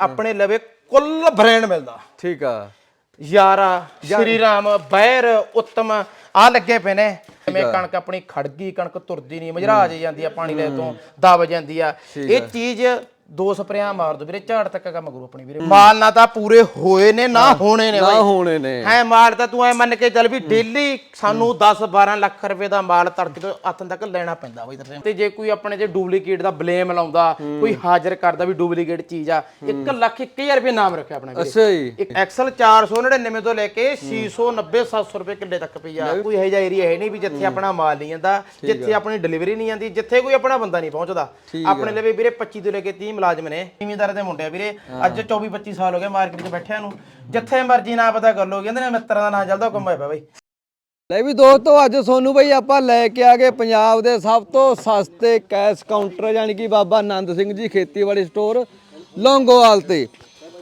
ਆਪਣੇ ਲਵੇ ਕੁੱਲ ਬ੍ਰਾਂਡ ਮਿਲਦਾ। ਠੀਕ ਆ। ਯਾਰਾ ਸ਼੍ਰੀ ਰਾਮ ਬੈਰ ਉੱਤਮ ਆ ਲੱਗੇ ਪਏ ਨੇ। ਜਿਵੇਂ ਕਣਕ ਆਪਣੀ ਖੜ ਗਈ ਕਣਕ ਤੁਰਦੀ ਨਹੀਂ ਮਜਰਾ ਜੇ ਜਾਂਦੀ ਆ ਪਾਣੀ ਲੈ ਤੋਂ ਦਬ ਜਾਂਦੀ ਆ। ਇਹ ਚੀਜ਼ ਦੋ ਸਪਰੇਆਂ ਮਾਰ ਦੋ ਵੀਰੇ ਝਾੜ ਤੱਕ ਕੰਮ ਕਰੂ ਆਪਣੀ ਵੀਰੇ। ਮਾਲ ਨਾ ਤਾਂ ਪੂਰੇ ਹੋਏ ਨੇ ਨਾ ਹੋਣੇ ਨੇ ਨਾ ਹੋਣੇ ਨੇ। ਹੈ ਮਾਲ ਤਾਂ ਤੂੰ ਐ ਮੰਨ ਕੇ ਚੱਲ ਵੀ ਡੇਲੀ ਸਾਨੂੰ 10 12 ਲੱਖ ਰੁਪਏ ਦਾ ਮਾਲ ਤੜਕੇ ਤੋਂ ਹੱਥਾਂ ਤੱਕ ਲੈਣਾ ਪੈਂਦਾ ਬਈ ਤੇ ਜੇ ਕੋਈ ਆਪਣੇ ਤੇ ਡੁਪਲੀਕੇਟ ਦਾ ਬਲੇਮ ਲਾਉਂਦਾ ਕੋਈ ਹਾਜ਼ਰ ਕਰਦਾ ਵੀ ਡੁਪਲੀਕੇਟ ਚੀਜ਼ ਆ 1 ਲੱਖ 1000 ਰੁਪਏ ਨਾਮ ਰੱਖਿਆ ਆਪਣਾ ਵੀਰੇ। ਅੱਛਾ ਜੀ। ਇੱਕ ਐਕਸਲ 499 ਤੋਂ ਲੈ ਕੇ 690 700 ਰੁਪਏ ਕਿੱਲੇ ਤੱਕ ਪਈ ਆ। ਕੋਈ ਇਹੋ ਜਿਹਾ ਏਰੀਆ ਹੈ ਨਹੀਂ ਵੀ ਜਿੱਥੇ ਆਪਣਾ ਮਾਲ ਨਹੀਂ ਜਾਂਦਾ ਜਿੱਥੇ ਆਪਣੀ ਡਿਲੀਵਰੀ ਨਹੀਂ ਜਾਂਦੀ ਜਿੱਥੇ ਕੋਈ ਆਪਣਾ ਬੰਦਾ ਨਹੀਂ ਪਹੁੰਚਦਾ। ਆਪਣੇ ਲਵੇ ਵੀਰੇ 25 ਤੋਂ ਲੈ ਕੇ 30 ਮੁਲਾਜ਼ਮ ਨੇ ਜ਼ਿਮੀਂਦਾਰ ਦੇ ਮੁੰਡੇ ਆ ਵੀਰੇ। ਅੱਜ 24 25 ਸਾਲ ਹੋ ਗਏ ਮਾਰਕੀਟ 'ਚ ਬੈਠਿਆਂ ਨੂੰ। ਜਿੱਥੇ ਮਰਜ਼ੀ ਨਾ ਪਤਾ ਕਰ ਲੋ ਕਹਿੰਦੇ ਨੇ ਮਿੱਤਰਾਂ ਦਾ ਨਾਂ ਚੱਲਦਾ ਕੰਮ ਹੋਇਆ ਪਿਆ ਬਾਈ। ਲੈ ਵੀ ਦੋਸਤੋ ਅੱਜ ਸੋਨੂੰ ਬਈ ਆਪਾਂ ਲੈ ਕੇ ਆ ਗਏ ਪੰਜਾਬ ਦੇ ਸਭ ਤੋਂ ਸਸਤੇ ਕੈਸ਼ ਕਾਊਂਟਰ ਯਾਨੀ ਕਿ ਬਾਬਾ ਆਨੰਦ ਸਿੰਘ ਜੀ ਖੇਤੀਬਾੜੀ ਸਟੋਰ ਲੌਂਗੋਵਾਲ ਤੇ।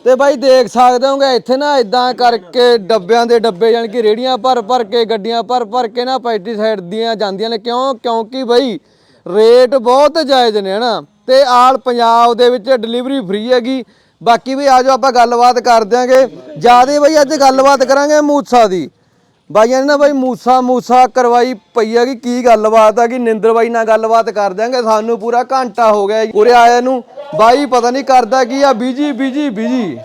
ਤੇ ਬਾਈ ਦੇਖ ਸਕਦੇ ਹੋਗੇ ਇੱਥੇ ਨਾ ਇਦਾਂ ਕਰਕੇ ਡੱਬਿਆਂ ਦੇ ਡੱਬੇ ਯਾਨੀ ਕਿ ਰੇੜੀਆਂ ਭਰ ਭਰ ਕੇ ਗੱਡੀਆਂ ਭਰ ਭਰ ਕੇ ਨਾ ਪੈਸਟੀਸਾਈਡ ਦੀਆਂ ਜਾਂਦੀਆਂ ਨੇ। ਕਿਉਂ? ਕਿਉਂਕਿ ਬਈ ਰੇਟ ਬਹੁਤ ਜਾਇਜ਼ ਨੇ ਹਨਾ? ਤੇ ਆਲ ਪੰਜਾਬ ਦੇ ਵਿੱਚ ਡਿਲੀਵਰੀ ਫ੍ਰੀ ਹੈਗੀ। ਬਾਕੀ ਵੀ ਆਜੋ ਆਪਾਂ ਗੱਲਬਾਤ ਕਰ ਦਿਆਂਗੇ। ਜਿਆਦੇ ਬਈ ਅੱਜ ਗੱਲਬਾਤ ਕਰਾਂਗੇ ਮੂਸਾ ਦੀ। ਬਾਈਆਂ ਨੇ ਨਾ ਬਾਈ ਮੂਸਾ ਮੂਸਾ ਕਰਵਾਈ ਪਈ ਆ ਕਿ ਕੀ ਗੱਲਬਾਤ ਆ, ਕਿ ਨਿੰਦਰ ਬਾਈ ਨਾਲ ਗੱਲਬਾਤ ਕਰ ਦਿਆਂਗੇ। ਸਾਨੂੰ ਪੂਰਾ ਘੰਟਾ ਹੋ ਗਿਆ ਜੀ। ਉਰੇ ਆਇਆ ਨੂੰ। ਬਾਈ ਪਤਾ ਨਹੀਂ ਕਰਦਾ ਕੀ ਆ ਬਿਜ਼ੀ ਬਿਜ਼ੀ ਬਿਜ਼ੀ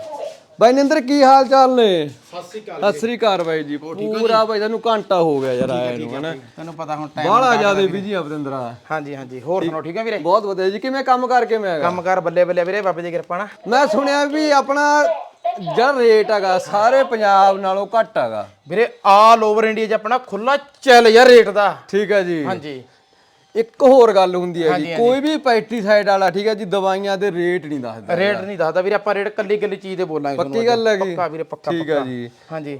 ਬਾਈ ਨਿੰਦਰ ਕੀ ਹਾਲ ਚਾਲ ਨੇ? ਸਤਿ ਸ੍ਰੀ ਸਤਿ ਸ੍ਰੀ ਅਕਾਲ ਬਾਈ ਜੀ। ਪੂਰਾ ਬਾਈ ਤੁਹਾਨੂੰ ਘੰਟਾ ਹੋ ਗਿਆ ਯਾਰ ਆਇਆ ਨੂੰ ਹਨਾ? ਤੈਨੂੰ ਪਤਾ ਹੁਣ ਟਾਈਮ ਬਾਹਲਾ ਜਿਆਦੇ ਬਿਜ਼ੀ ਆ ਬਤਿੰਦਰਾ ਹਾਂਜੀ ਹਾਂਜੀ। ਹੋਰ ਸੁਣਾਓ ਠੀਕ ਹੈ ਵੀਰੇ? ਬਹੁਤ ਵਧੀਆ ਜੀ। ਕਿਵੇਂ ਕੰਮ ਕਰਕੇ ਮੈਂ ਹੈਗਾ? ਕੰਮਕਾਰ ਬੱਲੇ ਬੱਲੇ ਵੀਰੇ ਬਾਬੇ ਦੀ ਕਿਰਪਾ ਨਾਲ। ਮੈਂ ਸੁਣਿਆ ਵੀ ਆਪਣਾ ਜਿਹੜਾ ਰੇਟ ਹੈਗਾ ਸਾਰੇ ਪੰਜਾਬ ਨਾਲੋਂ ਘੱਟ ਹੈਗਾ। ਵੀਰੇ ਆਲ ਓਵਰ ਇੰਡੀਆ 'ਚ ਆਪਣਾ ਖੁੱਲਾ ਚੱਲ ਯਾਰ ਰੇਟ ਦਾ। ਠੀਕ ਹੈ ਜੀ। ਹਾਂਜੀ। ਇੱਕ ਹੋਰ ਗੱਲ ਹੁੰਦੀ ਹੈ ਜੀ ਕੋਈ ਵੀ ਪੈਸਟੀਸਾਈਡ ਵਾਲਾ ਠੀਕ ਹੈ ਜੀ ਦਵਾਈਆਂ ਦੇ ਰੇਟ ਨਹੀਂ ਦੱਸਦਾ ਰੇਟ ਨਹੀਂ ਦੱਸਦਾ ਵੀਰੇ ਆਪਾਂ ਰੇਟ ਕੱਲੀ ਕੱਲੀ ਚੀਜ਼ ਦੇ ਬੋਲਾਂਗੇ ਪੱਕੀ ਗੱਲ ਹੈਗੀ ਪੱਕਾ ਵੀਰੇ ਪੱਕਾ ਠੀਕ ਹੈ ਜੀ। ਹਾਂਜੀ।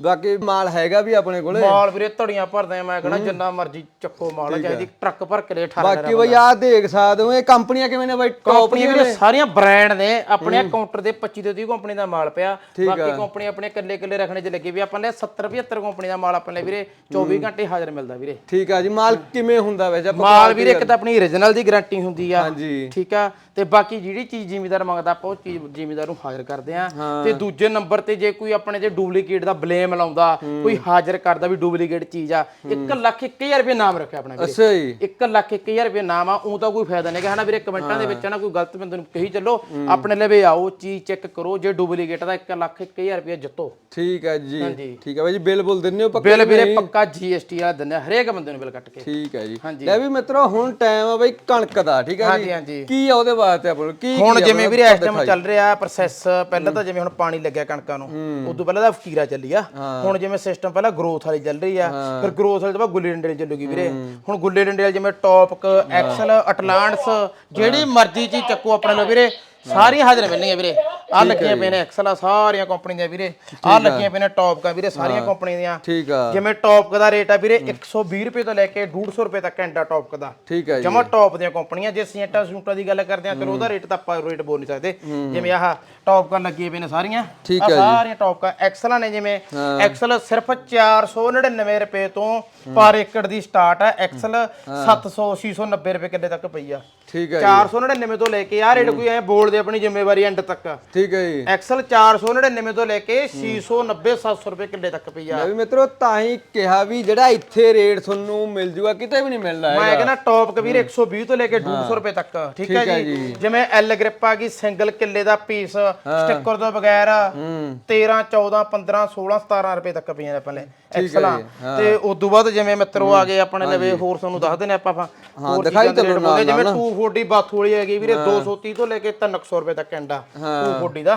ਬਾਕੀ ਮਾਲ ਹੈਗਾ ਵੀ ਆਪਣੇ ਕੋਲੇ। ਮਾਲ ਵੀਰੇ ਧੜੀਆਂ ਭਰਦੇ ਆ ਮੈਂ ਕਹਣਾ ਜਿੰਨਾ ਮਰਜ਼ੀ ਚੱਕੋ ਮਾਲ ਚਾਹੀਦੀ ਟਰੱਕ ਭਰ ਕੇ ਦੇ 18 ਬਾਕੀ ਬਈ ਆਹ ਦੇਖ ਸਕਦੇ ਹੋ ਇਹ ਕੰਪਨੀਆਂ ਕਿਵੇਂ ਨੇ ਬਾਈ ਟੌਪ ਕੰਪਨੀਆਂ ਵੀਰੇ ਸਾਰੀਆਂ ਬ੍ਰਾਂਡ ਨੇ ਆਪਣੇ ਕਾਊਂਟਰ ਦੇ 25 ਤੋਂ 30 ਕੰਪਨੀ ਦਾ ਮਾਲ ਪਿਆ। ਬਾਕੀ ਕੰਪਨੀ ਆਪਣੇ ਕੱਲੇ ਕੱਲੇ ਰੱਖਣੇ 'ਚ ਲੱਗੀ ਵੀ ਆਪਾਂ ਨੇ 70 75 ਕੰਪਨੀ ਦਾ ਮਾਲ ਆਪਣੇ ਵੀਰੇ 24 ਘੰਟੇ ਹਾਜ਼ਰ ਮਿਲਦਾ ਵੀਰੇ। ਠੀਕ ਆ ਜੀ ਮਾਲ ਕਿਵੇਂ ਹੁੰਦਾ ਵੈਸੇ? ਮਾਲ ਵੀਰੇ ਇੱਕ ਤਾਂ ਆਪਣੀ origignal ਦੀ ਗਾਰੰਟੀ ਹੁੰਦੀ ਆ। ਠੀਕ ਆ ਤੇ ਬਾਕੀ ਜਿਹੜੀ ਚੀਜ਼ ਜ਼ਿਮੀਦਾਰ ਮੰਗਦਾ ਆਪਾਂ ਉਹ ਚੀਜ਼ ਜ਼ਿਮੀਦਾਰ ਨੂੰ ਹਾਜ਼ਰ ਕਰਦੇ ਆ। ਤੇ ਦੂਜੇ ਨੰਬਰ ਤੇ ਜੇ ਕੋਈ ਆਪਣੇ ਤੇ ਡੁਪਲੀਕੇਟ ਦਾ ਬਲੇਮ ਲਾਉਂਦਾ ਕੋਈ ਹਾਜ਼ਰ ਕਰਦਾ ਵੀ ਡੁਪਲੀਕੇਟ ਚੀਜ਼ ਆ। 1 ਲੱਖ 1000 ਰੁਪਏ ਨਾਮ ਰੱਖਿਆ ਆਪਣਾ ਅੱਛਾ ਜੀ। 1 ਲੱਖ 1000 ਰੁਪਏ ਨਾਮ ਆ ਉਹ ਤਾਂ ਕੋਈ ਫਾਇਦਾ ਨਹੀਂ ਕਿ ਹਨਾ ਵੀਰੇ? ਕਮੈਂਟਾਂ ਦੇ ਵਿੱਚ ਨਾ ਕੋਈ ਗਲਤ ਬੰਦੇ ਨੂੰ ਕਹੀ ਚੱਲੋ ਆਪਣੇ ਲਵੇ ਆਓ ਚੀਜ਼ ਚੈੱਕ ਕਰੋ ਜੇ ਡੁਪਲੀਕੇਟ ਦਾ 1 ਲੱਖ 1000 ਰੁਪਏ ਜਿੱਤੋ। ਠੀਕ ਹੈ ਜੀ। ਠੀਕ ਹੈ ਬਾਈ ਜੀ ਬਿੱਲ ਬੁੱਲ ਦਿੰਦੇ ਹੋ ਪੱਕਾ ਬਿੱਲ ਵੀਰੇ ਪੱਕਾ GST ਵਾਲਾ ਆ, ਹਰੇਕ ਬੰਦੇ ਨੂੰ ਬਿੱਲ ਕੱਟ ਕੇ। ਠੀਕ ਹੈ ਜੀ। ਲੈ ਵੀ ਮਿੱਤਰੋ ਹੁਣ ਟਾਈਮ ਆ ਬਾਈ ਕਣਕ ਦਾ ਠੀਕ ਹੈ ਜੀ। ਕੀ ਆ ਉਹਦੇ ਵਾਸਤੇ ਆਪਾਂ ਕੀ ਹੁਣ ਜਿਵੇਂ ਵੀਰੇ ਇਸ ਟਾਈਮ ਚੱਲ ਰਿਹਾ ਪ੍ਰੋਸੈਸ ਪਹਿਲਾਂ ਤਾਂ ਜਿਵੇਂ ਹੁਣ ਪਾਣੀ ਲੱਗਿਆ ਕਣਕਾਂ ਨੂੰ ਉਦੋਂ ਪਹਿਲਾਂ ਤਾਂ ਫਕੀਰਾ ਚੱਲੀ ਆ। ਹੁਣ ਜਿਵੇਂ ਸਿਸਟਮ ਪਹਿਲਾਂ ਗਰੋਥ ਵਾਲੀ ਚੱਲ ਰਹੀ ਆ ਫਿਰ ਗਰੋਥ ਵਾਲੀ ਤੋਂ ਬਾਅਦ ਗੁੱਲੀ ਡੰਡੇ ਵਾਲੀ ਚੱਲੂਗੀ ਵੀਰੇ। ਹੁਣ ਗੁੱਲੀ ਡੰਡੇ ਵਾਲੀ ਜਿਵੇਂ ਟੌਪਕ ਐਕਸਲ ਅਟਲਾਂਟਸ ਜਿਹੜੀ ਮਰਜ਼ੀ ਚੀਜ਼ ਚੱਕੋ ਆਪਣੇ ਲੋ ਵੀਰੇ ਸਾਰੀਆਂ ਹਾਜ਼ਰ ਮਿਲਣਗੀਆਂ ਵੀਰੇ। ਆ ਲੱਗੀਆਂ ਪਈਆਂ ਨੇ ਐਕਸਲ ਆ ਸਾਰੀਆਂ ਕੰਪਨੀ ਦੀਆਂ ਵੀਰੇ। ਆ। ਲੱਗੀਆਂ ਪਈਆਂ ਨੇ ਟੌਪਕਾਂ ਵੀਰੇ ਸਾਰੀਆਂ ਕੰਪਨੀ ਦੀਆਂ। ਠੀਕ ਆ। ਜਿਵੇਂ ਟੌਪਕ ਦਾ ਰੇਟ ਆ ਵੀਰੇ 120 ਰੁਪਏ ਤੋਂ ਲੈ ਕੇ 150 ਰੁਪਏ ਤੱਕ ਐਂਡਾ ਟੌਪਕ ਦਾ। ਠੀਕ ਜੀ। ਜਮਾ ਟੌਪ ਦੀਆਂ ਕੰਪਨੀਆਂ ਜੇ ਸੀਟਾਂ ਸੂਟਾਂ ਦੀ ਗੱਲ ਕਰਦੇ ਆ ਚਲੋ ਉਹਦਾ ਰੇਟ ਤਾਂ ਆਪਾਂ ਰੇਟ ਬੋਲ ਨਹੀਂ ਸਕਦੇ। ਜਿਵੇਂ ਆਹ ਟੌਪ ਕਾ ਲੱਗੀਆਂ ਪਈਆਂ ਨੇ ਸਾਰੀਆਂ। ਆਹ ਸਾਰੀਆਂ ਟੌਪ ਕਾ ਐਕਸਲਾਂ ਨੇ ਜਿਵੇਂ। ਐਕਸਲ ਸਿਰਫ 499 ਰੁਪਏ ਤੋਂ ਪਰ ਏਕੜ ਦੀ ਸਟਾਰਟ ਆ। ਐਕਸਲ 700 690 ਰੁਪਏ ਕਿੱਲੇ ਤੱਕ ਪਈ ਆ। ਠੀਕ ਹੈ 499 ਤੋਂ ਲੈ ਕੇ ਆ ਰੇਟ ਕੋਈ ਐ ਬੋਲਦੇ ਆਪਣੀ ਜ਼ਿੰਮੇਵਾਰੀ ਐਂਡ ਤੱਕ। ਠੀਕ ਹੈ ਜੀ। ਐਕਸਲ 499 ਤੋਂ ਲੈ ਕੇ 690 700 ਰੁਪਏ ਕਿੱਲੇ ਤੱਕ ਪਈ ਆ। ਮੈਂ ਵੀ ਮਿੱਤਰੋ ਤਾਂ ਹੀ ਕਿਹਾ ਵੀ ਜਿਹੜਾ ਇੱਥੇ ਰੇਟ ਤੁਹਾਨੂੰ ਮਿਲ ਜੂਗਾ ਕਿਤੇ ਵੀ ਨਹੀਂ ਮਿਲਣਾ ਮੈਂ ਹੈਗਾ ਕਹਿੰਦਾ ਟੌਪ ਕਬੀਰ 120 ਤੋਂ ਲੈ ਕੇ 200 ਰੁਪਏ ਤੱਕ ਠੀਕ ਹੈ ਜੀ। ਜਿਵੇਂ ਐਲ ਗ੍ਰਿਪ ਆ ਗਈ ਸਿੰਗਲ ਕਿੱਲੇ ਦਾ ਪੀਸ ਸਟicker ਤੋਂ ਬਗੈਰ 13 14 15 16 17 ਰੁਪਏ ਤੱਕ ਪਈਆਂ ਨੇ ਪਹਿਲੇ ਐਕਸਲਾਂ ਤੇ ਉਸ ਤੋਂ ਬਾਅਦ ਜਿਵੇਂ ਮਿੱਤਰੋ ਆ ਗਏ ਆਪਣੇ ਲਵੇ ਹੋਰ ਤੁਹਾਨੂੰ ਦੱਸਦੇ ਨੇ ਆਪਾਂ ਹਾਂ ਦਿਖਾਈ ਨਾਲ ਜਿਵੇਂ 240 ਬਾਥੂ ਵਾਲੀ ਹੈਗੀ ਵੀਰੇ 230 ਤੋਂ ਲੈ ਕੇ 300 ਰੁਪਏ ਤੱਕ ਐਂਡਾ 240 ਦਾ।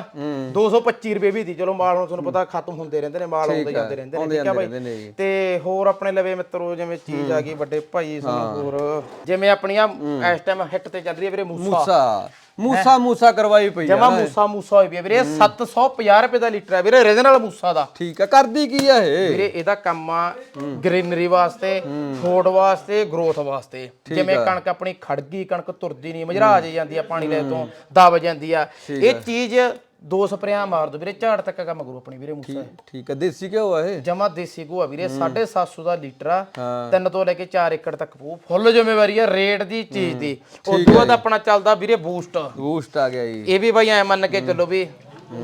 225 ਰੁਪਏ ਵੀ ਦੀ। ਚਲੋ ਮਾਲ ਹੁਣ ਤੁਹਾਨੂੰ ਪਤਾ ਖਤਮ ਹੁੰਦੇ ਰਹਿੰਦੇ ਨੇ ਮਾਲ ਆਉਂਦੇ ਜਾਂਦੇ ਰਹਿੰਦੇ ਨੇ ਠੀਕ ਬਾਈ? ਜੀ। ਤੇ ਹੋਰ ਆਪਣੇ ਲਵੇ ਮਿੱਤਰੋ ਜਿਵੇਂ ਚੀਜ਼ ਆ ਗਈ ਵੱਡੇ ਭਾਈ ਸਾਨੂੰ ਹੋਰ ਜਿਵੇਂ ਆਪਣੀਆਂ ਇਸ ਟਾਈਮ ਹਿੱਟ ਤੇ ਚੱਲ ਰਹੀ ਹੈ ਵੀਰੇ ਮੂਸਾ। ਮੂਸਾ ਮੂਸਾ ਕਰਵਾਈ ਪਈ ਆ। ਜਮਾ ਮੂਸਾ ਮੂਸਾ ਹੋਈ ਵੀਰੇ 750 ਰੁਪਏ ਦਾ ਲੀਟਰ ਹੈ ਵੀਰੇ ਰੀਜਨਲ ਮੂਸਾ ਦਾ। ਠੀਕ ਆ ਕਰਦੀ ਕੀ ਆ ਇਹ? ਵੀਰੇ ਇਹਦਾ ਕੰਮ ਆ ਗ੍ਰੀਨਰੀ ਵਾਸਤੇ ਫੂਡ ਵਾਸਤੇ ਗਰੋਥ ਵਾਸਤੇ। ਜਿਵੇਂ ਕਣਕ ਆਪਣੀ ਖੜ ਗਈ ਕਣਕ ਤੁਰਦੀ ਨਹੀਂ ਮਜਰਾ ਜੇ ਜਾਂਦੀ ਆ ਪਾਣੀ ਲੈ ਤੋਂ ਦਬ ਜਾਂਦੀ ਆ। ਇਹ ਚੀਜ਼ ਦੋ ਸਪਰੇਆਂ ਮਾਰ ਦੋ ਵੀਰੇ ਝਾੜ ਤੱਕ ਕੰਮ ਕਰੂ ਆਪਣੀ ਵੀਰੇ ਮੂਸਾ। ਠੀਕ ਆ ਦੇਸੀ ਘਿਓ ਆ ਇਹ? ਜਮਾ ਦੇਸੀ ਗੋਆ ਵੀਰੇ 750 ਦਾ ਲੀਟਰ ਆ। ਹਾਂ। ਤਿੰਨ ਤੋਂ ਲੈ ਕੇ 4 ਏਕੜ ਤੱਕ ਪੂ ਫੁੱਲ ਜ਼ਿੰਮੇਵਾਰੀ ਆ ਰੇਟ ਦੀ ਚੀਜ਼ ਦੀ। ਉਸ ਤੋਂ ਬਾਅਦ ਆਪਣਾ ਚੱਲਦਾ ਵੀਰੇ ਬੂਸਟ। ਬੂਸਟ ਆ ਗਿਆ ਜੀ। ਇਹ ਵੀ ਬਾਈ ਐ ਮੰਨ ਕੇ ਚੱਲੋ ਵੀ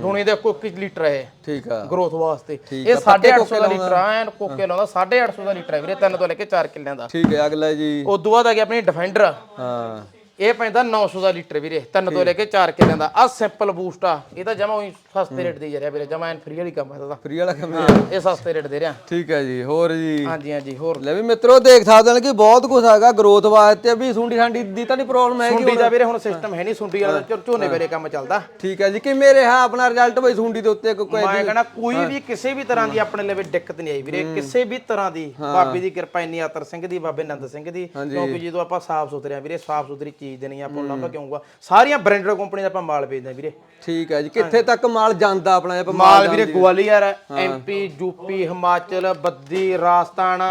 ਦੁਨੀ ਦੇ ਕੋਈ ਲੀਟਰ ਹੈ ਠੀਕ ਆ। ਗਰੋਥ ਵਾਸਤੇ। ਠੀਕ ਇਹ ਆ, ਪੱਕੇ 850 ਦਾ ਲੀਟਰ ਆ ਐਨ ਕੋਕੇ ਲਾਉਂਦਾ 850 ਦਾ ਲੀਟਰ ਹੈ ਵੀਰੇ ਤਿੰਨ ਤੋਂ ਲੈ ਕੇ 4 ਕਿੱਲਿਆਂ ਦਾ। ਠੀਕ ਹੈ ਅਗਲਾ ਜੀ। ਉਸ ਤੋਂ ਬਾਅਦ ਆ ਗਿਆ ਆਪਣੀ ਡਿਫੈਂਡਰ। ਹਾਂ। ਇਹ ਪੈਂਦਾ 900 ਦਾ ਲੀਟਰ ਵੀਰੇ ਤਿੰਨ ਤੋਂ ਲੈ ਕੇ 4 ਕਿੱਲਿਆਂ ਦਾ। ਆ ਸਿੰਪਲ ਬੂਸਟ ਆ। ਇਹ ਤਾਂ ਜਮਾ ਉਹੀ ਸਸਤੇ ਰੇਟ ਦੇ ਜਾ ਰਿਹਾ ਵੀਰੇ ਜਮਾ ਐਨ ਫ੍ਰੀ ਵਾਲੀ ਕੰਮ ਹੈ ਫਰੀ ਵਾਲਾ ਕੰਮ ਹੈ ਤਾਂ ਇਹ ਸਸਤੇ ਰੇਟ ਦੇ ਰਿਹਾ। ਠੀਕ ਹੈ ਜੀ ਹੋਰ ਜੀ? ਹਾਂਜੀ ਹਾਂਜੀ ਹੋਰ। ਲੈ ਵੀ ਮਿੱਤਰੋ ਦੇਖ ਸਕਦੇ ਹੋ ਕਿ ਬਹੁਤ ਕੁਝ ਹੈਗਾ ਗਰੋਥ ਵਾਸਤੇ ਵੀ ਸੁੰਡੀ ਸਾਂਡੀ ਦੀ ਤਾਂ ਨਹੀਂ ਪ੍ਰੋਬਲਮ ਹੈ ਸੁੰਡੀ ਦਾ ਵੀਰੇ ਹੁਣ ਸਿਸਟਮ ਹੈ ਨਹੀਂ ਸੁੰਡੀ ਵਾਲਾ ਝੋਨੇ ਵੇਲੇ ਕੰਮ ਚੱਲਦਾ। ਠੀਕ ਹੈ ਜੀ ਕਿਵੇਂ ਰਿਹਾ ਆਪਣਾ ਰਿਜ਼ਲਟ ਬਈ ਸੁੰਡੀ ਦੇ ਉੱਤੇ ਕੋਈ ਮੈਂ ਕਹਿੰਦਾ ਕੋਈ ਵੀ ਕਿਸੇ ਵੀ ਤਰ੍ਹਾਂ ਦੀ ਆਪਣੇ ਲਈ ਦਿੱਕਤ ਨਹੀਂ ਆਈ ਵੀਰੇ। ਕਿਸੇ ਵੀ ਤਰ੍ਹਾਂ ਦੀ ਬਾਬੇ ਦੀ ਕਿਰਪਾ ਇੰਨੀ ਆਤਰ ਸਿੰਘ ਦੀ ਬਾਬੇ ਨੰਦ ਸਿੰਘ ਦੀ। ਕਿਉਂਕਿ ਜਦੋਂ ਆਪਾਂ ਸਾਫ਼ ਸੁਥਰੇ ਆ ਵੀਰੇ ਸਾਫ਼ ਸੁਥਰੀ ਚੀਜ਼ ਦੇਣੀ ਆ ਆਪਾਂ ਨੂੰ ਲੱਭ ਕਿਉਂਗਾ। ਸਾਰੀਆਂ ਬ੍ਰਾਂਡਡ ਕੰਪਨੀ ਦਾ ਆਪਾਂ ਮਾਲ ਵੇਚਦੇ ਆ ਵੀਰੇ। ਠੀਕ ਹੈ ਜੀ ਕਿੱਥੇ ਤੱਕ ਮਾਲ ਜਾਂਦਾ ਆਪਣਾ ਇਹ ਮਾਲ ਵੀਰੇ ਗਵਾਲੀਅਰ ਐਮਪੀ ਯੂਪੀ ਹਿਮਾਚਲ ਬੱਦੀ ਰਾਜਸਥਾਨ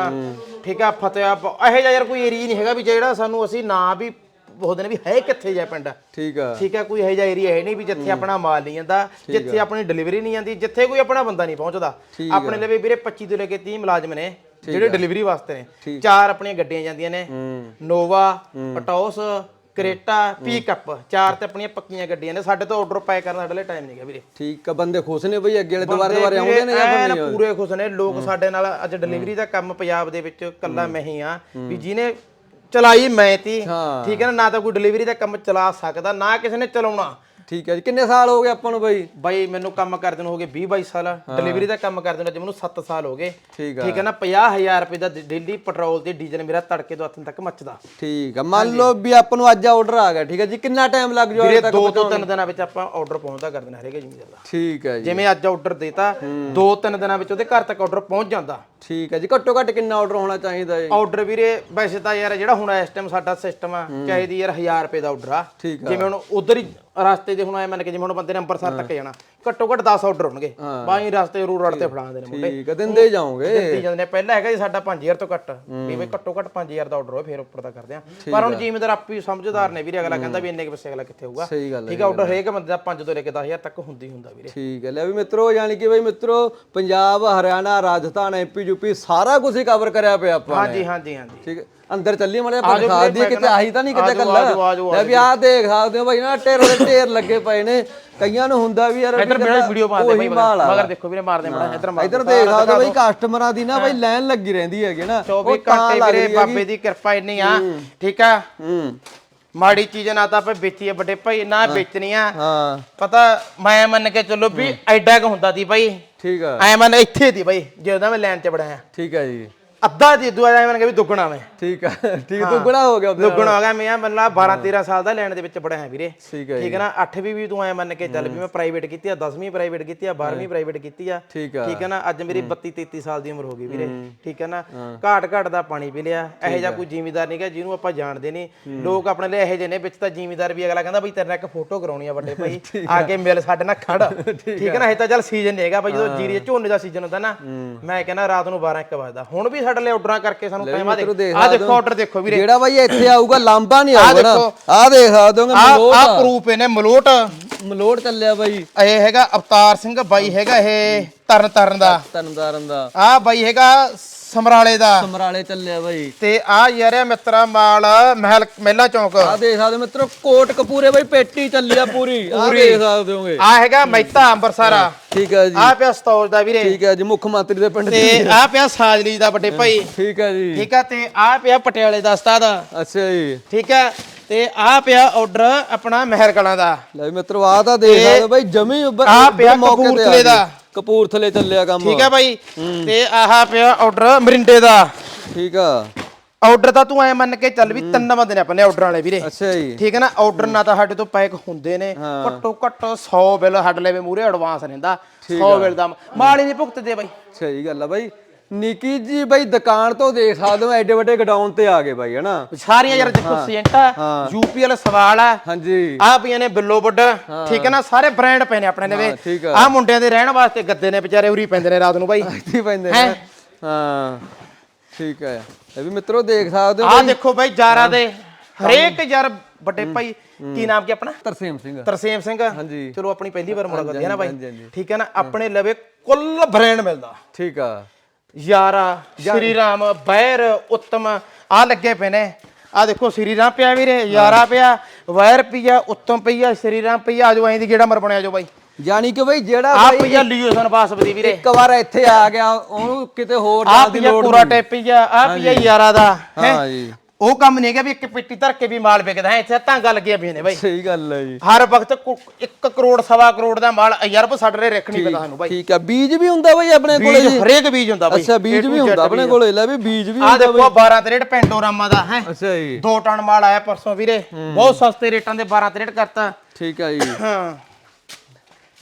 ਠੀਕ ਆ ਫਤਿਆਬ ਇਹੋ ਜਿਹਾ ਯਾਰ ਕੋਈ ਏਰੀਆ ਨਹੀਂ ਹੈਗਾ ਵੀ ਜਿਹੜਾ ਸਾਨੂੰ ਅਸੀਂ ਨਾ ਵੀ ਉਹਦੇ ਨੇ ਵੀ ਹੈ ਕਿੱਥੇ ਜਾ ਪਿੰਡ। ਠੀਕ ਆ। ਠੀਕ ਹੈ ਕੋਈ ਇਹੋ ਜਿਹਾ ਏਰੀਆ ਹੈ ਨਹੀਂ ਵੀ ਜਿੱਥੇ ਆਪਣਾ ਮਾਲ ਨਹੀਂ ਜਾਂਦਾ ਜਿੱਥੇ ਆਪਣੀ ਡਿਲੀਵਰੀ ਨਹੀਂ ਜਾਂਦੀ ਜਿੱਥੇ ਕੋਈ ਆਪਣਾ ਬੰਦਾ ਨਹੀਂ ਪਹੁੰਚਦਾ। ਆਪਣੇ ਲਵੇ ਵੀਰੇ 25 ਤੋਂ ਲੈ ਕੇ 30 ਮੁਲਾਜ਼ਮ ਨੇ ਜਿਹੜੇ ਡਿਲੀਵਰੀ ਵਾਸਤੇ ਨੇ। ਚਾਰ ਆਪਣੀਆਂ ਗੱਡੀਆਂ ਜਾਂਦੀਆਂ ਨੇ। ਨੋਵਾ ਪਟੋਸ ਕਰੇਟਾ ਪੀਕਅਪ ਚਾਰ ਤੇ ਆਪਣੀਆਂ ਪੱਕੀਆਂ ਗੱਡੀਆਂ ਨੇ। ਸਾਡੇ ਤੋਂ ਆਰਡਰ ਪੈਕ ਕਰਨ ਸਾਡੇ ਲਈ ਟਾਈਮ ਨਹੀਂਗਾ ਵੀਰੇ। ਠੀਕ ਆ ਬੰਦੇ ਖੁਸ਼ ਨੇ ਬਈ ਅੱਗੇ ਵਾਲੇ ਦੁਬਾਰੇ ਦੁਬਾਰੇ ਆਉਂਦੇ ਨੇ ਜਾਂ ਫਿਰ ਨਹੀਂ ਪੂਰੇ ਖੁਸ਼ ਨੇ। ਲੋਕ ਸਾਡੇ ਨਾਲ ਅੱਜ ਡਿਲੀਵਰੀ ਦਾ ਕੰਮ ਪੰਜਾਬ ਦੇ ਵਿੱਚ ਕੱਲਾ ਮੈਂ ਹੀ ਆ। ਵੀ ਜਿਹਨੇ ਚਲਾਈ ਮੈਂ ਤੀ। ਠੀਕ ਹੈ ਨਾ ਨਾ ਤਾਂ ਕੋਈ ਡਿਲੀਵਰੀ ਦਾ ਕੰਮ ਚਲਾ ਸਕਦਾ ਨਾ ਕਿਸੇ ਨੇ ਚਲਾਉਣਾ। ਠੀਕ ਹੈ ਜੀ। ਕਿੰਨੇ ਸਾਲ ਹੋ ਗਏ ਆਪਾਂ ਨੂੰ ਬਈ? ਬਾਈ ਮੈਨੂੰ ਕੰਮ ਕਰਦੇ ਨੂੰ ਹੋ ਗਏ 20 22 ਸਾਲ। ਡਿਲੀਵਰੀ ਦਾ ਕੰਮ ਕਰਦੇ ਨੂੰ ਅੱਜ ਮੈਨੂੰ 7 ਸਾਲ ਹੋ ਗਏ। ਠੀਕ ਹੈ ਨਾ 50000 ਰੁਪਏ ਦਾ ਡੇਲੀ ਪੈਟਰੋਲ ਤੇ ਡੀਜ਼ਲ ਮੇਰਾ ਤੜਕੇ ਤੋਂ ਹੱਥਾਂ ਤੱਕ ਮੱਚਦਾ। ਠੀਕ ਆ। ਮੰਨ ਲਓ ਵੀ ਆਪਾਂ ਨੂੰ ਅੱਜ ਆਰਡਰ ਆ ਗਿਆ ਠੀਕ ਹੈ ਜੀ। ਕਿੰਨਾ ਟਾਈਮ ਲੱਗ ਜਾਊ ਵੀਰੇ ਅਜੇ ਤੱਕ ਦੋ ਤੋਂ ਤਿੰਨ ਦਿਨਾਂ ਵਿੱਚ ਆਪਾਂ ਆਰਡਰ ਪਹੁੰਚਦਾ ਕਰ ਦੇਣਾ ਹਰੇਕ ਜ਼ਿਮੀਦਾਰ ਦਾ। ਠੀਕ ਹੈ ਜੀ। ਜਿਵੇਂ ਅੱਜ ਆਰਡਰ ਦੇਤਾ ਦੋ ਤਿੰਨ ਦਿਨਾਂ ਵਿੱਚ ਉਹਦੇ ਘਰ ਤੱਕ ਆਰਡਰ ਪਹੁੰਚ ਜਾਂਦਾ। ਠੀਕ ਹੈ ਜੀ ਘੱਟੋ ਘੱਟ ਕਿੰਨਾ ਆਰਡਰ ਹੋਣਾ ਚਾਹੀਦਾ ਹੈ ਆਰਡਰ ਵੀਰੇ ਵੈਸੇ ਤਾਂ ਯਾਰ ਜਿਹੜਾ ਹੁਣ ਇਸ ਟਾਈਮ ਸਾਡਾ ਸਿਸਟਮ ਆ ਚਾਹੀਦੀ ਯਾਰ 1000 ਰੁਪਏ ਦਾ ਆਰਡਰ ਆ। ਠੀਕ ਜਿਵੇਂ ਹੁਣ ਉਧਰ ਹੀ ਰਸਤੇ ਦੇ ਹੁਣ ਐ ਮੰਨ ਕੇ ਜਿਵੇਂ ਹੁਣ ਬੰਦੇ ਨੇ ਅੰਮ੍ਰਿਤਸਰ ਤੱਕ ਜਾਣਾ ਘੱਟੋ ਘੱਟ 10 ਆਰਡਰ ਹੋਣਗੇ। ਬਾਈ ਰਸਤੇ ਰੂਟ ਰੋਡ ਤੇ ਫੜਾਉਂਦੇ ਨੇ ਮੁੰਡੇ। ਠੀਕ ਹੈ ਦਿੰਦੇ ਜਾਓਗੇ। ਦਿੱਤੀ ਜਾਂਦੇ ਪਹਿਲਾਂ ਹੈਗਾ ਜੀ ਸਾਡਾ 5000 ਤੋਂ ਘੱਟ। ਵੀ ਬਈ ਘੱਟੋ ਘੱਟ 5000 ਦਾ ਆਰਡਰ ਹੋਵੇ ਫਿਰ ਉੱਪਰ ਦਾ ਕਰਦੇ ਆ। ਪਰ ਹੁਣ ਜ਼ਿਮੀਦਾਰ ਆਪੀ ਸਮਝਦਾਰ ਨੇ ਵੀਰੇ ਅਗਲਾ ਕਹਿੰਦਾ ਵੀ ਇੰਨੇ ਕੁ ਪੈਸੇ ਅਗਲਾ ਕਿੱਥੇ ਹੋਊਗਾ। ਸਹੀ ਗੱਲ ਹੈ ਠੀਕ ਆ ਆਰਡਰ ਹਰੇਕ ਬੰਦੇ ਦਾ 5 ਤੋਂ ਲੈ ਕੇ 10000 ਤੱਕ ਹੁੰਦੀ ਹੁੰਦਾ ਵੀਰੇ। ਠੀਕ ਹੈ ਲੈ ਵੀ ਮਿੱਤਰੋ ਯਾਨੀ ਕਿ ਬਈ ਮਿੱਤਰੋ ਪੰਜਾਬ ਹਰਿਆਣਾ ਰਾਜਸਥਾਨ ਐਮਪੀ ਯੂਪੀ ਸਾਰਾ ਕੁਝ ਹੀ ਕਵਰ ਕਰਿਆ ਪਿਆ ਆਪਾਂ ਨੇ। ਹਾਂਜੀ ਹਾਂਜੀ। ਹਾਂਜੀ ਠੀਕ ਹੈ? ਅੰਦਰ ਚੱਲੀ ਮੜੇ ਆਪਾਂ ਦਿਖਾ ਦਈਏ ਕਿਤੇ ਆਹੀ ਤਾਂ ਨਹੀਂ ਕਿਤੇ ਕੱਲਾ ਲੈ ਵੀ ਆਹ ਦੇਖ ਸਕਦੇ ਹੋ ਭਾਈ ਨਾ ਢੇਰ ਦੇ ਢੇਰ ਲੱਗੇ ਪਏ ਨੇ। ਕਈਆਂ ਨੂੰ ਹੁੰਦਾ ਵੀ ਯਾਰ ਇੱਧਰ ਮੇਰਾ ਵੀਡੀਓ ਮਾਲ ਆ। ਮਗਰ ਦੇਖੋ ਵੀਰੇ ਮਾਰਦੇ ਮੜਾ ਇੱਧਰ ਮਾਰ ਇੱਧਰ ਦੇਖ ਸਕਦੇ ਹੋ ਬਈ ਕਸਟਮਰਾਂ ਦੀ ਨਾ ਬਈ ਲਾਈਨ ਲੱਗੀ ਰਹਿੰਦੀ ਹੈਗੀ ਨਾ। 24 ਤਾਂ ਘੰਟੇ ਵੀਰੇ। ਬਾਬੇ ਦੀ ਕਿਰਪਾ ਇੰਨੀ ਆ। ਠੀਕ ਆ? ਹੂੰ। ਮਾੜੀ ਚੀਜ਼ ਨਾ ਤਾਂ ਆਪਾਂ ਵੇਚੀਏ ਵੱਡੇ ਭਾਈ ਨਾ ਵੇਚਣੀ ਆ ਹਾਂ। ਪਤਾ ਮੈਂ ਮੰਨ ਕੇ ਚੱਲੋ ਵੀ ਐਡਾ ਕ ਹੁੰਦਾ ਸੀ ਭਾਈ। ਠੀਕ ਆ। ਐ ਮੰਨ ਇੱਥੇ ਦੀ ਭਾਈ ਜਦੋਂ ਮੈਂ ਲਾਈਨ 'ਚ ਬੜਾਇਆ ਠੀਕ ਹੈ ਜੀ। ਅੱਧਾ ਦੀ ਦੂਆ ਐ ਮੰਨ ਕੇ ਵੀ ਦੁੱਗਣਾ ਮੈਂ। ਠੀਕ ਆ ਠੀਕ ਦੁੱਗਣਾ ਹੋ ਗਿਆ ਉਹਦੇ ਨਾਲ। ਦੁੱਗਣਾ ਹੋ ਗਿਆ ਮੈਂ ਮੱਲਾ 12 13 ਸਾਲ ਦਾ ਲੈਣ ਦੇ ਵਿੱਚ ਪੜਿਆ ਹੈ ਵੀਰੇ। ਠੀਕ ਹੈ ਠੀਕ ਹੈ ਨਾ 8ਵੀਂ ਵੀ ਤੂੰ ਐ ਮੰਨ ਕੇ ਚੱਲ ਵੀ ਮੈਂ ਪ੍ਰਾਈਵੇਟ ਕੀਤੀ ਆ 10ਵੀਂ ਪ੍ਰਾਈਵੇਟ ਕੀਤੀ ਆ 12ਵੀਂ ਪ੍ਰਾਈਵੇਟ ਕੀਤੀ ਆ। ਠੀਕ ਆ। ਠੀਕ ਹੈ ਨਾ ਅੱਜ ਮੇਰੀ 32 33 ਸਾਲ ਦੀ ਉਮਰ ਹੋ ਗਈ ਵੀਰੇ। ਠੀਕ ਹੈ ਨਾ ਘਾਟ ਘਾਟ ਦਾ ਪਾਣੀ ਪੀ ਲਿਆ ਇਹੋ ਜਿਹਾ ਕੋਈ ਜ਼ਿਮੀਦਾਰ ਨਹੀਂਗਾ ਜਿਹਨੂੰ ਆਪਾਂ ਜਾਣਦੇ ਨਹੀਂ ਲੋਕ ਆਪਣੇ ਲਈ ਇਹੋ ਜਿਹੇ ਨੇ ਵਿੱਚ ਤਾਂ ਜ਼ਿਮੀਦਾਰ ਵੀ ਅਗਲਾ ਕਹਿੰਦਾ ਬਈ ਤੇਰੇ ਨਾਲ ਇੱਕ ਫੋਟੋ ਕਰਾਉਣੀ ਆ ਵੱਡੇ ਭਾਈ ਆ। ਕੇ ਮਿਲ ਸਾਡੇ ਨਾਲ ਖੜ। ਠੀਕ ਹੈ ਨਾ ਇਹ ਤਾਂ ਚੱਲ ਸੀਜ਼ਨ ਨਹੀਂ ਹੈਗਾ ਭਾਈ ਜਦੋਂ ਜੀਰੀ ਝੋਨੇ ਦਾ ਸੀਜ਼ਨ ਹੁੰਦਾ ਨਾ ਮੈਂ ਕਹਿੰਦਾ ਰਾਤ ਨੂੰ 12 1 ਵਜਦਾ। ਹੁਣ ਵੀ ਸਾਡੇ ਲਈ ਆਰਡਰਾਂ ਕਰਕੇ ਸਾਨੂੰ ਟਾਈਮ ਆ ਦੇਖ ਆ ਦੇਖੋ ਆਰਡਰ ਦੇਖੋ ਵੀਰੇ। ਜਿਹੜਾ ਬਾਈ ਇੱਥੇ ਆਊਗਾ ਲਾਂਬਾ ਨਹੀਂ ਆਊਗਾ ਨਾ ਦੇਖੋ। ਆਹ ਦੇਖ ਆ ਮਲੋਟ ਆ। ਪ੍ਰੂਫ ਇਹਨੇ ਮਲੋਟ। ਮਲੋਟ ਚੱਲਿਆ ਬਾਈ। ਇਹ ਹੈਗਾ ਅਵਤਾਰ ਸਿੰਘ ਬਾਈ ਹੈਗਾ ਇਹ ਤਰਨ ਤਰਨ ਦਾ। ਤਰਨਤਾਰਨ ਦਾ। ਆ ਬਾਈ ਹੈਗਾ ਸਮਰਾਲੇ ਦਾ। ਸਮਰਾਲੇ ਚੱਲਿਆ ਬਾਈ। ਤੇ ਆ ਯਾਰ ਇਹ ਮਿੱਤਰਾ ਮਾਲ ਮਹਿਲ ਮਹਿਲਾ ਚੌਂਕ। ਆ ਦੇਖ ਸਕਦੇ ਹੋ ਮਿੱਤਰੋ ਕੋਟ ਕਪੂਰੇ ਬਾਈ ਪੇਟੀ ਚੱਲੀ ਆ ਪੂਰੀ। ਆ ਦੇਖ ਸਕਦੇ ਹੋਗੇ। ਆ ਹੈਗਾ ਮਹਿਤਾ ਅੰਬਰਸਰਾ। ਠੀਕ ਹੈ ਜੀ। ਆ ਪਿਆ ਸਤੌਜ ਦਾ ਵੀਰੇ। ਠੀਕ ਹੈ ਜੀ ਮੁੱਖ ਮੰਤਰੀ ਦੇ ਪਿੰਡ ਤੇ ਆ ਪਿਆ ਸਾਜਲੀ ਦਾ ਵੱਡੇ ਭਾਈ। ਠੀਕ ਹੈ ਜੀ। ਠੀਕ ਆ ਤੇ ਆ ਪਿਆ ਪਟਿਆਲੇ ਦਾ ਉਸਤਾਦ। ਅੱਛਾ ਜੀ। ਠੀਕ ਆ। ਤੇ ਆ ਪਿਆ ਆਰਡਰ ਆਪਣਾ ਮਹਿਰ ਕਲਾਂ ਦਾ। ਲੈ ਵੀ ਮਿੱਤਰੋ ਆ ਤਾਂ ਦੇਖ ਸਕਦੇ ਹੋ ਬਾਈ ਜਮੀ ਉੱਪਰ ਆਹ ਪਿਆ ਮੌਕੇ ਤੇ ਆ ਕਪੂਰਥਲੇ ਗਈ। ਦਾ। ਕਪੂਰਥਲੇ ਚੱਲਿਆ ਕੰਮ। ਠੀਕ ਆ ਬਾਈ। ਤੇ ਆਹ ਪਿਆ ਆਰਡਰ ਮਰਿੰਡੇ ਦਾ। ਠੀਕ ਆ। ਆਰਡਰ ਤਾਂ ਤੂੰ ਐ ਮੰਨ ਕੇ ਚੱਲ ਵੀ ਤਿੰਨ ਬੰਦੇ ਨੇ ਆਪਣੇ ਆਰਡਰ ਵਾਲੇ ਵੀਰੇ। ਅੱਛਾ ਜੀ। ਠੀਕ ਹੈ ਨਾ? ਆਰਡਰ ਨਾ ਤਾਂ ਸਾਡੇ ਤੋਂ ਪੈਕ ਹੁੰਦੇ ਨੇ। ਘੱਟੋ ਘੱਟ 100 ਬਿੱਲ ਸਾਡੇ ਲੈਵੇ ਮੂਰੇ ਐਡਵਾਂਸ ਰਹਿੰਦਾ। 100 ਬਿੱਲ ਦਾ। ਮਾਲ ਹੀ ਨਹੀਂ ਭੁਗਤਦੇ ਬਾਈ। ਸਹੀ ਗੱਲ ਆ ਬਾਈ। ਨਿੱਕੀ ਜੀ ਬਾਈ ਦੁਕਾਨ ਤੋਂ ਦੇਖ ਸਕਦੇ ਹੋ ਐਡੇ ਵੱਡੇ ਗਡਾਊਨ ਤੇ ਆ ਗਏ ਬਾਈ ਹਨਾ? ਸਾਰੀਆਂ ਯਾਰ ਦੇਖੋ ਸੀਐਂਟਾ ਯੂਪੀ ਵਾਲਾ ਸਵਾਲ ਆ। ਹਾਂਜੀ। ਆ ਪਈਆਂ ਨੇ ਬਿੱਲੋ ਬੁੱਡ ਠੀਕ ਹੈ ਨਾ? ਸਾਰੇ ਬ੍ਰਾਂਡ ਪਏ ਨੇ ਆਪਣੇ ਠੀਕ ਆ। ਮੁੰਡਿਆਂ ਦੇ ਰਹਿਣ ਵਾਸਤੇ ਗੱਦੇ ਨੇ ਵਿਚਾਰੇ ਉਰੀ ਪੈਂਦੇ ਨੇ ਰਾਤ ਨੂੰ ਬਾਈ। ਇੱਥੇ ਹੀ? ਪੈਂਦੇ ਨੇ। ਹਾਂ ਠੀਕ ਹੈ ਇਹ ਵੀ ਮਿੱਤਰੋ ਦੇਖ ਸਕਦੇ ਹੋ ਆ ਦੇਖੋ ਬਾਈ ਜਾਰਾ ਦੇ। ਹਰੇਕ ਯਾਰ ਵੱਡੇ ਭਾਈ ਕੀ ਨਾਮ ਕੀ ਆਪਣਾ? ਤਰਸੇਮ ਸਿੰਘ। ਤਰਸੇਮ ਸਿੰਘ। ਹਾਂਜੀ। ਚਲੋ ਆਪਣੀ ਪਹਿਲੀ ਵਾਰ ਮੁਲਾਕਾਤ ਹੈ ਨਾ ਬਾਈ। ਠੀਕ ਹੈ ਨਾ? ਆਪਣੇ ਲਵੇ ਕੁੱਲ ਬ੍ਰਾਂਡ ਮਿਲਦਾ। ਠੀਕ ਆ। ਯਾਰਾ ਸ਼੍ਰੀ ਰਾਮ ਬੈਰ ਉੱਤਮ ਆ ਲੱਗੇ ਪਏ ਨੇ। ਆ ਦੇਖੋ ਸ਼੍ਰੀ ਰਾਮ ਪਿਆ ਵੀਰੇ ਯਾਰਾ ਪਿਆ ਵੈਰ ਪਿਆ ਉੱਤਮ ਪਿਆ ਸ਼੍ਰੀ ਰਾਮ ਪਿਆ ਆਜੋ ਐਂ ਦੀ ਗੇੜਾ ਮਰ ਬਣਿਆ ਜੋ ਬਾਈ। ਯਾਨੀ ਕਿ ਬਈ ਜਿਹੜਾ ਆ ਪਿਆ ਲਿਓਸਨ ਬਾਸਪਤੀ ਵੀਰੇ। ਇੱਕ ਵਾਰ ਇੱਥੇ ਆ ਗਿਆ ਉਹਨੂੰ ਕਿਤੇ ਹੋਰ ਆ ਪਿਆ ਪੂਰਾ ਟੇਪ ਪਿਆ ਆ ਪਿਆ ਯਾਰਾ ਦਾ। ਹਾਂ ਜੀ। ਉਹ ਕੰਮ ਨਹੀਂ ਹੈਗਾ ਵੀ ਇੱਕ ਪਿੱਟੀ ਧਰ ਕੇ ਵੀ ਮਾਲ ਵਿਕਦਾ ਹੈ ਇੱਥੇ ਤਾਂਗਾ ਲੱਗੀਆਂ ਪਈਆਂ ਨੇ ਬਾਈ। ਸਹੀ ਗੱਲ ਹੈ ਜੀ। ਹਰ ਵਕਤ 1 ਕਰੋੜ ਸਵਾ ਕਰੋੜ ਦਾ ਮਾਲ ਯਾਰ ਸਾਡੇ ਲਈ ਰੱਖਣੀ ਪੈਂਦਾ ਸਾਨੂੰ ਬਾਈ। ਠੀਕ ਆ ਬੀਜ ਵੀ ਹੁੰਦਾ ਬਈ ਆਪਣੇ ਕੋਲੇ ਜੀ? ਹਰੇਕ ਬੀਜ ਹੁੰਦਾ ਬਾਈ। ਅੱਛਾ ਬੀਜ ਵੀ ਹੁੰਦਾ ਆਪਣੇ। ਕੋਲੇ ਲੈ ਵੀ ਬੀਜ ਵੀ ਆ ਹੁੰਦਾ ਦੇਖੋ 12 ਤਰੇਟ ਪੈਂਡੋਰਾਮਾ ਦਾ ਹੈ? ਅੱਛਾ ਜੀ। 2 ਟਨ ਮਾਲ ਆਇਆ ਪਰਸੋਂ ਵੀਰੇ। ਬਹੁਤ ਸਸਤੇ ਰੇਟਾਂ ਦੇ 12 ਤਰੇਟ ਕਰਤਾ। ਠੀਕ ਆ ਜੀ। ਹਾਂ।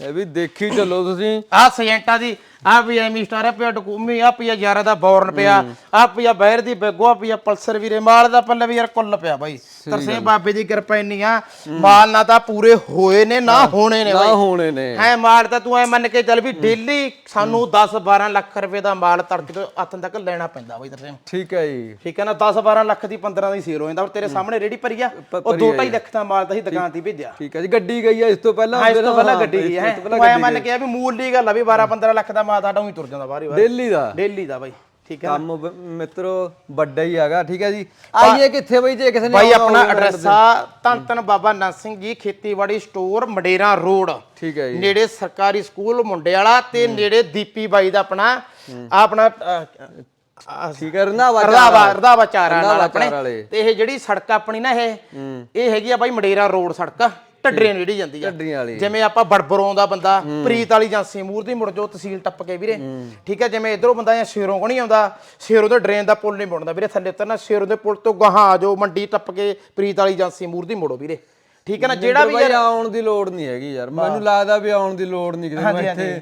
ਇਹ ਵੀ ਦੇਖੀ ਚੱਲੋ ਤੁਸੀਂ। ਆ ਸਜੈਂਟਾ ਦੀ ਆ ਵੀ ਐਮੀ ਸਟਾਰ ਆ ਪਿਆ ਡਕੂਮੀ ਆ ਪਿਆ ਯਾਰਾ ਦਾ ਬੌਰਨ ਪਿਆ ਆ ਪਿਆ ਬੈਰ ਦੀ ਬੈਗੋ ਪਿਆ ਪਲਸਰ ਵੀਰੇ ਮਾਲ ਦਾ ਪੱਲੇ ਵੀ ਯਾਰ ਕੁੱਲ ਪਿਆ ਬਾਈ। ਤਰਸੇ ਬਾਬੇ ਦੀ ਕਿਰਪਾ ਇੰਨੀ ਆ ਮਾਲ ਨਾ ਤਾਂ ਪੂਰੇ ਹੋਏ ਨੇ ਨਾ ਹੋਣੇ ਨੇ ਨਾ ਬਾਈ। ਹੋਣੇ ਨੇ। ਐ ਮਾਲ ਤਾਂ ਤੂੰ ਐ ਮੰਨ ਕੇ ਚੱਲ ਵੀ ਡੇਲੀ ਸਾਨੂੰ 10 12 ਲੱਖ ਰੁਪਏ ਦਾ ਮਾਲ ਤੜਕੇ ਤੋਂ ਹੱਥ ਤੱਕ ਲੈਣਾ ਪੈਂਦਾ ਬਾਈ ਤਰਸੇ ਠੀਕ ਹੈ ਜੀ। ਠੀਕ ਹੈ ਨਾ 10 12 ਲੱਖ ਦੀ 15 ਦੀ ਸੇਲ ਹੋ ਜਾਂਦਾ ਤੇਰੇ ਸਾਹਮਣੇ ਰੇੜੀ ਭਰੀ ਆ ਉਹ 2.5 ਲੱਖ ਦਾ ਮਾਲ ਤਾਂ ਅਸੀਂ ਦੁਕਾਨ ਤੇ ਭੇਜਿਆ। ਠੀਕ ਹੈ ਜੀ ਗੱਡੀ ਗਈ ਆ ਇਸ ਤੋਂ ਪਹਿਲਾਂ ਹਾਂ ਇਸ ਤੋਂ ਪਹਿਲਾਂ ਹਾਂ, ਗੱਡੀ ਗਈ ਹੈ। ਐ ਮੰਨ ਕੇ ਆ ਵੀ ਮੂਲੀ ਗੱਲ ਆ ਵੀ 12 15 ਲੱਖ ਦਾ ਮਾਲ ਸਾਡਾ ਉਹੀ ਤੁਰ ਜਾਂਦਾ ਬਾਹਰ ਹੀ ਬਾਹਰ। ਦਿੱਲੀ ਦਾ? ਡੇਲੀ ਦਾ ਬਾਈ ਠੀਕ ਹੈ? ਕੰਮ ਬ- ਮਿੱਤਰੋ ਵੱਡਾ ਹੀ ਹੈਗਾ ਠੀਕ ਹੈ ਜੀ। ਆਈਏ ਕਿੱਥੇ ਬਈ ਜੇ ਕਿਸੇ ਨੇ ਬਾਈ ਆਉਣਾ ਆਪਣਾ ਹੋਵੇ ਐਡਰੈਸ ਆ ਧੰਨ ਧੰਨ ਬਾਬਾ ਨਾਨਕ ਸਿੰਘ ਜੀ ਖੇਤੀਬਾੜੀ ਸਟੋਰ ਮਡੇਰਾ ਰੋਡ। ਠੀਕ ਹੈ ਜੀ। ਨੇੜੇ ਸਰਕਾਰੀ ਸਕੂਲ ਮੁੰਡੇ ਵਾਲਾ ਤੇ ਨੇੜੇ ਦੀਪੀ ਬਾਈ ਦਾ ਆਪਣਾ ਆਪਣਾ ਠੀਕ ਹੈ ਰੰਧਾਵਾ ਰਧਾਵਾ ਰਧਾਵਾ ਚਾਰਾਂ ਨਾਲ ਰੰਧਾਵਾ ਆਪਣੇ ਚਾਰ ਵਾਲੇ। ਤੇ ਇਹ ਜਿਹੜੀ ਸੜਕ ਆਪਣੀ ਨਾ ਇਹ ਇਹ ਹੈਗੀ ਆ ਬਾਈ ਮਡੇਰਾ ਰੋਡ ਸੜਕ। ਢੱਡਰੇ ਨੇੜੀ ਜਾਂਦੀ ਆ। ਢੱਡਰੀਆਂ ਵਾਲੀ। ਜਿਵੇਂ ਆਪਾਂ ਬੜਬਰੋਂ ਦਾ ਬੰਦਾ ਪ੍ਰੀਤ ਵਾਲੀ ਜਾਂਸੀ ਮੂਰ ਦੀ ਮੁੜ ਜੋ ਤਹਿਸੀਲ ਟੱਪ ਕੇ ਵੀਰੇ। ਠੀਕ ਹੈ ਜਿਵੇਂ ਇਧਰੋਂ ਬੰਦਾ ਜਾਂ ਸ਼ੇਰੋਂ ਕੋਣੀ ਆਉਂਦਾ ਸ਼ੇਰੋਂ ਦੇ ਡਰੇਨ ਦਾ ਪੁਲ ਨਹੀਂ ਮੁੜਦਾ ਵੀਰੇ ਥੱਲੇ ਉਤਰਨਾ ਸ਼ੇਰੋਂ ਦੇ ਪੁਲ ਤੋਂ ਗਾਹਾਂ ਆ ਜਾਓ ਮੰਡੀ ਟੱਪ ਕੇ ਪ੍ਰੀਤ ਵਾਲੀ ਜਾਂਸੀ ਮੂਰ ਦੀ ਮੁੜੋ ਵੀਰੇ। ਠੀਕ ਹੈ ਨਾ ਜਿਹੜਾ ਵੀ ਆਉਣ ਦੀ ਲੋੜ ਨਹੀਂ ਹੈਗੀ ਯਾਰ ਮੈਨੂੰ ਲੱਗਦਾ ਵੀ ਆਉਣ ਦੀ ਲੋੜ ਨਹੀਂ ਕਿਤੇ ਇੱਥੇ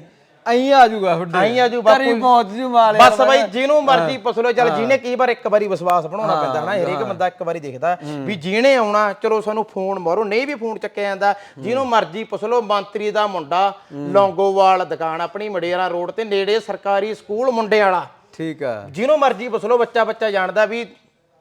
ਐਂ ਆ ਜਾਊਗਾ ਤੁਹਾਡੇ। ਆਈ ਆ ਜੂ ਬਾਪੂ ਪਹੁੰਚ ਜੂ ਮਾਲ ਬਸ ਬਾਈ ਜਿਹਨੂੰ ਮਰਜ਼ੀ ਪੁੱਛ ਚੱਲ ਜਿਹਨੇ ਕਈ ਵਾਰ ਇੱਕ ਵਾਰੀ ਵਿਸ਼ਵਾਸ ਬਣਾਉਣਾ ਪੈਂਦਾ ਹਨਾ ਹਰੇਕ ਬੰਦਾ ਇੱਕ ਵਾਰੀ ਦੇਖਦਾ ਵੀ ਜਿਹਨੇ ਆਉਣਾ ਚਲੋ ਸਾਨੂੰ ਫੋਨ ਮਾਰੋ ਨਹੀਂ ਵੀ ਫੋਨ ਚੱਕਿਆ ਜਾਂਦਾ ਜਿਹਨੂੰ ਮਰਜ਼ੀ ਪੁੱਛ ਲਓ ਮੰਤਰੀ ਦਾ ਮੁੰਡਾ ਲੌਂਗੋਵਾਲ ਦੁਕਾਨ ਆਪਣੀ ਮੜੇਰਾ ਰੋਡ ਤੇ ਨੇੜੇ ਸਰਕਾਰੀ ਸਕੂਲ ਮੁੰਡੇ ਵਾਲਾ ਠੀਕ ਆ। ਜਿਹਨੂੰ ਮਰਜ਼ੀ ਪੁੱਛ ਲਓ ਬੱਚਾ ਬੱਚਾ ਜਾਣਦਾ ਵੀ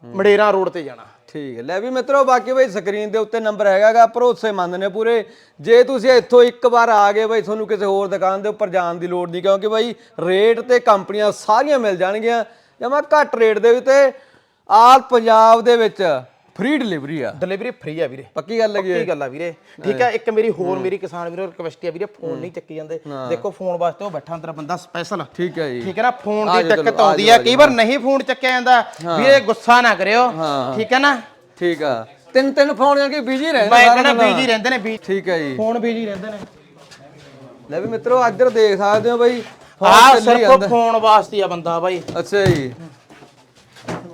ਮੜੇਰਾ ਰੋਡ ਤੇ ਜਾਣਾ। ਠੀਕ ਹੈ। ਲੈ ਵੀ ਮਿੱਤਰੋ, ਬਾਕੀ ਬਈ ਸਕਰੀਨ ਦੇ ਉੱਤੇ ਨੰਬਰ ਹੈਗਾਗਾ, ਭਰੋਸੇਮੰਦ ਨੇ ਪੂਰੇ। ਜੇ ਤੁਸੀਂ ਇੱਥੋਂ ਇੱਕ ਵਾਰ ਆ ਗਏ ਬਈ, ਤੁਹਾਨੂੰ ਕਿਸੇ ਹੋਰ ਦੁਕਾਨ ਦੇ ਉੱਪਰ ਜਾਣ ਦੀ ਲੋੜ ਨਹੀਂ, ਕਿਉਂਕਿ ਬਈ ਰੇਟ ਤੇ ਕੰਪਨੀਆਂ ਸਾਰੀਆਂ ਮਿਲ ਜਾਣਗੀਆਂ। ਜਮਾ ਘੱਟ ਰੇਟ ਦੇ ਵੀ ਤੇ ਆਲ ਪੰਜਾਬ ਦੇ ਵਿੱਚ ਫ੍ਰੀ ਡਿਲੀਵਰੀ ਆ। ਡਿਲੀਵਰੀ ਫ੍ਰੀ ਆ ਵੀਰੇ। ਪੱਕੀ ਗੱਲ ਹੈਗੀ ਕੀ ਗੱਲ ਆ ਵੀਰੇ। ਠੀਕ ਹੈ ਇੱਕ ਮੇਰੀ ਹੋਰ ਮੇਰੀ ਕਿਸਾਨ ਵੀਰੋ ਰਿਕਵੈਸਟ ਆ ਵੀਰੇ ਫੋਨ ਨਹੀਂ ਚੱਕੀ ਜਾਂਦੇ। ਦੇਖੋ ਫੋਨ ਵਾਸਤੇ ਉਹ ਬੈਠਾ ਅੰਦਰ ਬੰਦਾ ਸਪੈਸ਼ਲ ਠੀਕ ਹੈ ਜੀ। ਠੀਕ ਹੈ ਨਾ ਫੋਨ ਆ ਦੀ ਜਾਓ ਦਿੱਕਤ ਚਲੋ, ਆ ਆਉਂਦੀ ਜਾਓ, ਆ। ਕਈ ਵਾਰ ਨਹੀਂ ਫੋਨ ਚੱਕਿਆ ਜਾਂਦਾ। ਵੀਰੇ ਗੁੱਸਾ ਨਾ ਕਰਿਓ। ਹਾਂ। ਠੀਕ ਹੈ ਨਾ? ਠੀਕ ਆ। ਤਿੰਨ ਤਿੰਨ ਫੋਨ ਜਾਨਕੇ ਬਿਜ਼ੀ ਰਹਿੰਦੇ ਮੈਂ ਸਾਰਾ ਕਹਿੰਦਾ ਦਿਨ। ਬੀਜੀ ਰਹਿੰਦੇ ਨੇ ਠੀਕ ਹੈ ਜੀ। ਫੋਨ ਬੀਜੀ ਰਹਿੰਦੇ ਨੇ। ਲੈ ਵੀ ਮਿੱਤਰੋ ਇੱਧਰ ਦੇਖ ਸਕਦੇ ਹੋ ਬਈ। phone ਚੱਲੀ ਸਿਰਫ ਜਾਂਦਾ। ਫੋਨ ਵਾਸਤੇ ਆ ਬੰਦਾ ਬਾਈ। ਅੱਛਾ ਜੀ।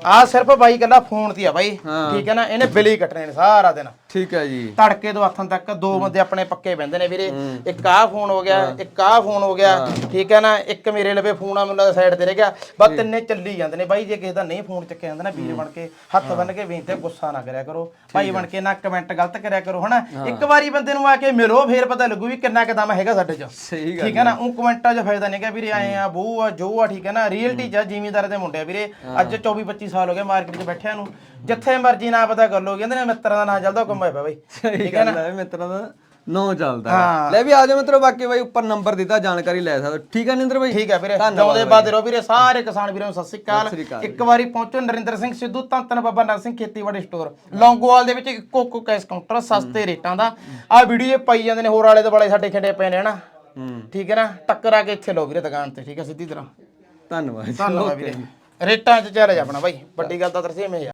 ਆਹ ਸਿਰਫ ਬਾਈ ਕੱਲਾ ਫੋਨ ਤੇ ਆ ਬਾਈ। ਠੀਕ ਹੈ ਨਾ? ਇਹਨੇ ਬਿੱਲ ਹੀ ਕੱਟਣੇ ਨੇ ਸਾਰਾ ਦਿਨ। ਠੀਕ ਹੈ ਜੀ। ਤੜਕੇ ਤੋਂ ਹੱਥਾਂ ਤੱਕ ਦੋ ਬੰਦੇ ਆਪਣੇ ਪੱਕੇ ਬੰਦੇ ਨੇ ਵੀਰੇ। ਇੱਕ ਆਹ ਫੋਨ ਹੋ ਗਿਆ ਇੱਕ ਆਹ ਫੋਨ ਹੋ ਗਿਆ। ਠੀਕ ਹੈ ਨਾ ਇੱਕ ਮੇਰੇ ਲਵੇ ਫੋਨ ਆ ਮੈਨੂੰ ਸਾਈਡ ਤੇ ਰਹਿ ਗਿਆ। ਬਸ ਤਿੰਨੇ ਚੱਲੀ ਜਾਂਦੇ ਨੇ। ਬਾਈ ਜੇ ਕਿਸੇ ਦਾ ਨਹੀਂ ਫੋਨ ਚੱਕਿਆ ਜਾਂਦਾ ਨਾ ਵੀਰ ਬਣ ਕੇ ਹੱਥ ਬੰਨ ਕੇ ਬੇਨਤੀ ਗੁੱਸਾ ਨਾ ਕਰਿਆ ਕਰੋ। ਭਾਈ ਬਣ ਕੇ ਨਾ ਕਮੈਂਟ ਗਲਤ ਕਰਿਆ ਕਰੋ ਹਨਾ? ਇੱਕ ਵਾਰੀ ਬੰਦੇ ਨੂੰ ਆ ਕੇ ਮਿਲੋ ਫੇਰ ਪਤਾ ਲੱਗੂ ਵੀ ਕਿੰਨਾ ਕਦਮ ਹੈਗਾ ਸਾਡੇ 'ਚ। ਸਹੀ ਗੱਲ ਠੀਕ ਹੈ ਨਾ? ਉਹ ਕਮੈਂਟਾਂ 'ਚ ਫਾਇਦਾ ਨਹੀਂ ਹੈਗਾ ਵੀਰੇ ਆਏ ਆ ਬੋ ਆ ਜੋ ਆ ਠੀਕ ਹੈ ਨਾ? ਰੀਅਲਟੀ 'ਚ ਜ਼ਿਮੀਂਦਾਰ ਦੇ ਮੁੰਡੇ ਵੀਰੇ। ਅੱਜ 24 25 ਸਾਲ ਹੋ ਗਏ ਮਾਰਕੀਟ 'ਚ ਬੈਠਿਆਂ ਨੂੰ। ਜਿੱਥੇ ਮਰਜ਼ੀ ਨਾ ਪਤਾ ਕਰ ਲੋ ਕਹਿੰਦੇ ਨੇ ਮਿੱਤਰਾਂ ਦਾ ਨਾਂ ਚੱਲਦਾ ਉਹ ਕੰਮ ਹੋਇਆ ਪਿਆ ਬਾਈ। ਸਹੀ ਗੱਲ ਹੈ ਮਿੱਤਰਾਂ ਦਾ ਨੋ ਚੱਲਦਾ। ਹੈ। ਹਾਂ। ਲੈ ਵੀ ਆ ਜਾਓ ਮਿੱਤਰੋ ਬਾਕੀ ਬਾਈ ਉੱਪਰ ਨੰਬਰ ਦਿੱਤਾ ਜਾਣਕਾਰੀ ਲੈ ਸਕਦੇ ਹੋ। ਠੀਕ ਹੈ ਨਿੰਦਰ ਬਾਈ? ਠੀਕ ਹੈ ਵੀਰੇ ਧੰਨਵਾਦ ਜਾਉਂਦੇ ਬਾਦ ਰਹੋ ਵੀਰੇ ਸਾਰੇ ਕਿਸਾਨ ਵੀਰਾਂ ਨੂੰ ਸਤਿ ਸ੍ਰੀ ਅਕਾਲ। ਇੱਕ ਵਾਰੀ ਪਹੁੰਚੋ ਨਰਿੰਦਰ ਸਿੰਘ ਸਿੱਧੂ ਧੰਨ ਬਾਬਾ ਨਰ ਸਿੰਘ ਖੇਤੀਬਾੜੀ ਸਟੋਰ ਲੌਂਗੋਵਾਲ ਦੇ ਵਿੱਚ ਇੱਕੋ ਇੱਕੋ ਕੈਸ਼ ਕਾਊਂਟਰ ਸਸਤੇ ਰੇਟਾਂ ਦਾ। ਆ ਵੀਡੀਓ ਪਾਈ ਜਾਂਦੇ ਨੇ ਹੋਰ ਵਾਲੇ ਦੁਆਲੇ ਸਾਡੇ ਖਿੰਡੇ ਪਏ ਨੇ ਹਨਾ? ਠੀਕ ਹੈ ਨਾ? ਟੱਕਰ ਆ ਕੇ ਇੱਥੇ ਲਓ ਵੀਰੇ ਦੁਕਾਨ ਤੇ ਠੀਕ ਹੈ ਸਿੱਧੀ ਤਰ੍ਹਾਂ। ਧੰਨਵਾਦ ਜੀ। ਧੰਨਵਾਦ ਵੀਰੇ। ਰੇਟਾਂ 'ਚ ਚੱਲ ਜਾ ਆਪਣਾ ਬਾਈ ਵੱਡੀ ਗੱਲ ਤਾਂ ਤਰਸੇ ਮੇ ਆ।